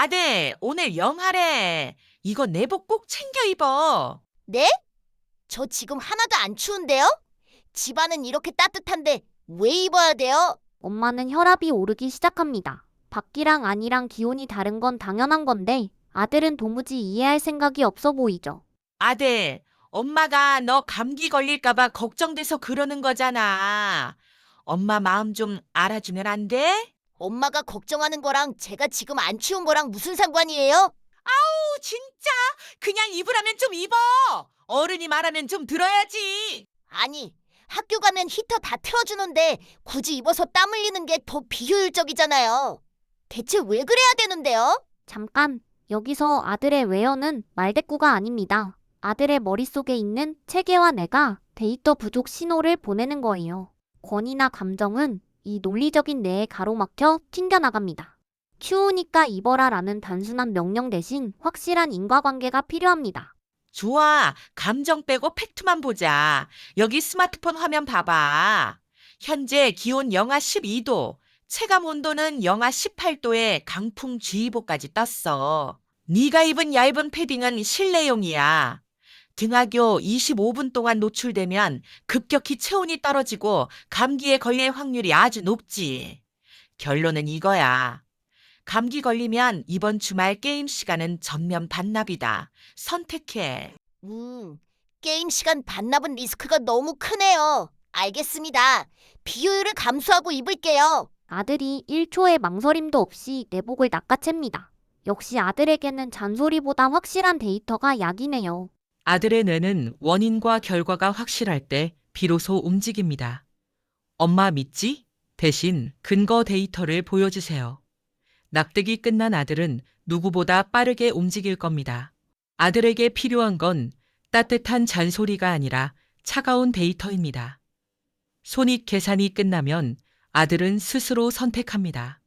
아들, 오늘 영하래. 이거 내복 꼭 챙겨 입어. 네? 저 지금 하나도 안 추운데요? 집안은 이렇게 따뜻한데 왜 입어야 돼요? 엄마는 혈압이 오르기 시작합니다. 밖이랑 안이랑 기온이 다른 건 당연한 건데 아들은 도무지 이해할 생각이 없어 보이죠. 아들, 엄마가 너 감기 걸릴까봐 걱정돼서 그러는 거잖아. 엄마 마음 좀 알아주면 안 돼? 엄마가 걱정하는 거랑 제가 지금 안 추운 거랑 무슨 상관이에요? 오, 진짜? 그냥 입으라면 좀 입어. 어른이 말하면 좀 들어야지. 아니, 학교 가면 히터 다 틀어주는데 굳이 입어서 땀 흘리는 게 더 비효율적이잖아요. 대체 왜 그래야 되는데요? 잠깐, 여기서 아들의 외어는 말대꾸가 아닙니다. 아들의 머릿속에 있는 체계와 내가 데이터 부족 신호를 보내는 거예요. 권위나 감정은 이 논리적인 뇌에 가로막혀 튕겨나갑니다. 추우니까 입어라 라는 단순한 명령 대신 확실한 인과관계가 필요합니다. 좋아. 감정 빼고 팩트만 보자. 여기 스마트폰 화면 봐봐. 현재 기온 영하 12도, 체감 온도는 영하 18도에 강풍주의보까지 떴어. 네가 입은 얇은 패딩은 실내용이야. 등하교 25분 동안 노출되면 급격히 체온이 떨어지고 감기에 걸릴 확률이 아주 높지. 결론은 이거야. 감기 걸리면 이번 주말 게임 시간은 전면 반납이다. 선택해. 음, 게임 시간 반납은 리스크가 너무 크네요. 알겠습니다. 비효율을 감수하고 입을게요. 아들이 1초의 망설임도 없이 내복을 낚아챕니다. 역시 아들에게는 잔소리보다 확실한 데이터가 약이네요. 아들의 뇌는 원인과 결과가 확실할 때 비로소 움직입니다. 엄마 믿지? 대신 근거 데이터를 보여주세요. 납득이 끝난 아들은 누구보다 빠르게 움직일 겁니다. 아들에게 필요한 건 따뜻한 잔소리가 아니라 차가운 데이터입니다. 손익 계산이 끝나면 아들은 스스로 선택합니다.